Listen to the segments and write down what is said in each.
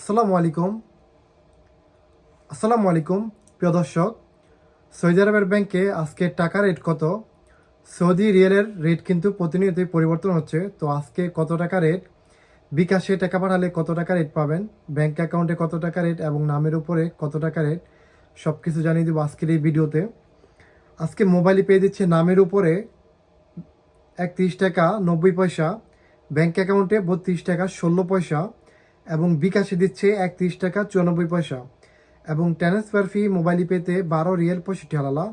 আসসালামু আলাইকুম। আসসালামু আলাইকুম, প্রিয় দর্শক। সৌদি আরবের ব্যাংকে আজকে টাকা রেট কত? সৌদি রিয়েলের রেট কিন্তু প্রতিনিয়তই পরিবর্তন হচ্ছে। তো আজকে কত টাকা রেট? বিকাশে টাকা পাঠালে কত টাকা রেট পাবেন? ব্যাংক অ্যাকাউন্টে কত টাকা রেট এবং নামের উপরে কত টাকা রেট? সব কিছু জানিয়ে দেবো আজকের এই ভিডিওতে। আজকে মোবাইলে পেয়ে দিচ্ছে নামের উপরে একত্রিশ টাকা নব্বই পয়সা, ব্যাংক অ্যাকাউন্টে বত্রিশ টাকা ষোলো পয়সা এবং বিকাশে দিচ্ছে একত্রিশ টাকা চুরানব্বই পয়সা। এবং ট্রান্সফার ফি মোবাইল পেতে বারো রিয়েল পঁয়ষট্টি হালালা।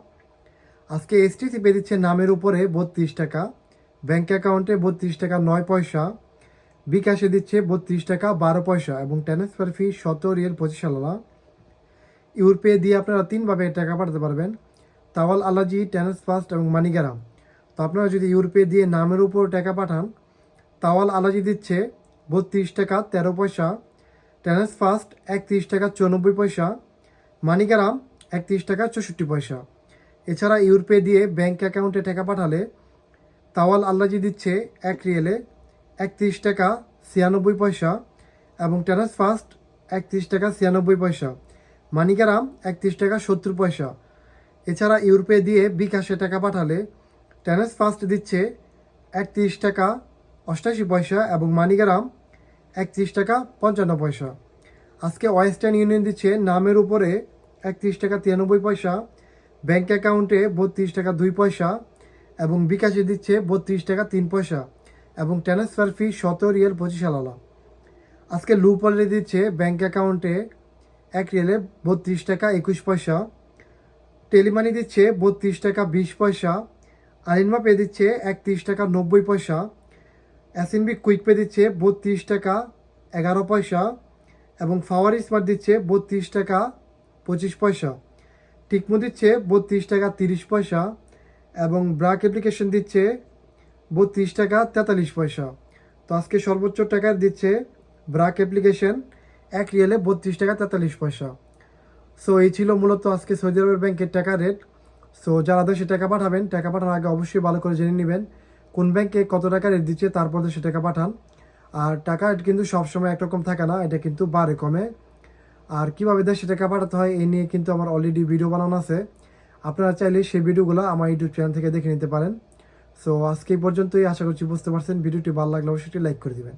আজকে এসটিসি পেয়ে দিচ্ছে নামের উপরে বত্রিশ টাকা ব্যাঙ্ক অ্যাকাউন্টে বত্রিশ টাকা নয় পয়সা, বিকাশে দিচ্ছে বত্রিশ টাকা বারো পয়সা এবং ট্রান্সফার ফি শত রিয়েল পঁচিশ হালালা। ইউরপে দিয়ে আপনারা তিনভাবে টাকা পাঠাতে পারবেন, তাওয়াল, আলাজি ট্রান্সফাস্ট এবং মানিগারাম। তো আপনারা যদি ইউরপে দিয়ে নামের উপর টাকা পাঠান, তাওয়াল, আলাজি দিচ্ছে বত্রিশ টাকা তেরো পয়সা ট্রান্সফাস্ট একত্রিশ টাকা চুরানব্বই পয়সা মানিগ্রাম একত্রিশ টাকা চৌষট্টি পয়সা। এছাড়া ইউরপে দিয়ে ব্যাংক অ্যাকাউন্টে টাকা পাঠালে তাওয়াল আল্লাজি দিচ্ছে এক রিয়েলে একত্রিশ টাকা ছিয়ানব্বই পয়সা এবং ট্রান্সফাস্ট একত্রিশ টাকা ছিয়ানব্বই পয়সা মানিগ্রাম একত্রিশ টাকা সত্তর পয়সা। এছাড়া ইউরপে দিয়ে বিকাশে টাকা পাঠালে ট্রান্সফাস্ট দিচ্ছে একত্রিশ টাকা অষ্টাশি পয়সা এবং মানিগ্রাম একত্রিশ টাকা পঞ্চান্ন পয়সা। আজকে ওয়েস্টার্ন ইউনিয়ন দিচ্ছে নামের উপরে একত্রিশ টাকা তিরানব্বই পয়সা ব্যাঙ্ক অ্যাকাউন্টে বত্রিশ টাকা দুই পয়সা এবং বিকাশে দিচ্ছে বত্রিশ টাকা তিন পয়সা এবং ট্রান্সফার ফি শত রিয়েল পঁচিশ আলালা। আজকে লু দিচ্ছে ব্যাঙ্ক অ্যাকাউন্টে এক রিয়েলে বত্রিশ টাকা একুশ পয়সা, টেলিমানি দিচ্ছে বত্রিশ টাকা বিশ পয়সা আরিনমা পে দিচ্ছে একত্রিশ টাকা নব্বই পয়সা এসএনবি কুইক পে দিচ্ছে বত্রিশ টাকা এগারো পয়সা এবং ফাওয়ার স্মার্ট দিচ্ছে বত্রিশ টাকা পঁচিশ পয়সা। টিকমো দিচ্ছে বত্রিশ টাকা তিরিশ পয়সা এবং ব্রাক অ্যাপ্লিকেশন দিচ্ছে বত্রিশ টাকা তেতাল্লিশ পয়সা। তো আজকে সর্বোচ্চ টাকা দিচ্ছে ব্রাক অ্যাপ্লিকেশন এক রিয়েলে বত্রিশ টাকা তেতাল্লিশ পয়সা। সো এই ছিল মূলত আজকে সৌদি আরবের ব্যাংকের টাকা রেট। সো যারা দেশে টাকা পাঠাবেন, টাকা পাঠানোর আগে অবশ্যই ভালো করে জেনে নেবেন কোন ব্যাংকে কত টাকা রেট দিচ্ছে তারপর সে টাকা পাঠান। আর টাকা কিন্তু সবসময় একরকম থাকে না, এটা কিন্তু বারে কমে। আর কীভাবে দেশে টাকা পাঠাতে হয়, এই নিয়ে কিন্তু আমার অলরেডি ভিডিও বানানো আছে। আপনারা চাইলে সেই ভিডিওগুলো আমার ইউটিউব চ্যানেল থেকে দেখে নিতে পারেন। সো আজকে এই পর্যন্তই, আশা করছি বুঝতে পারছেন। ভিডিওটি ভালো লাগলে অবশ্যই লাইক করে দিবেন।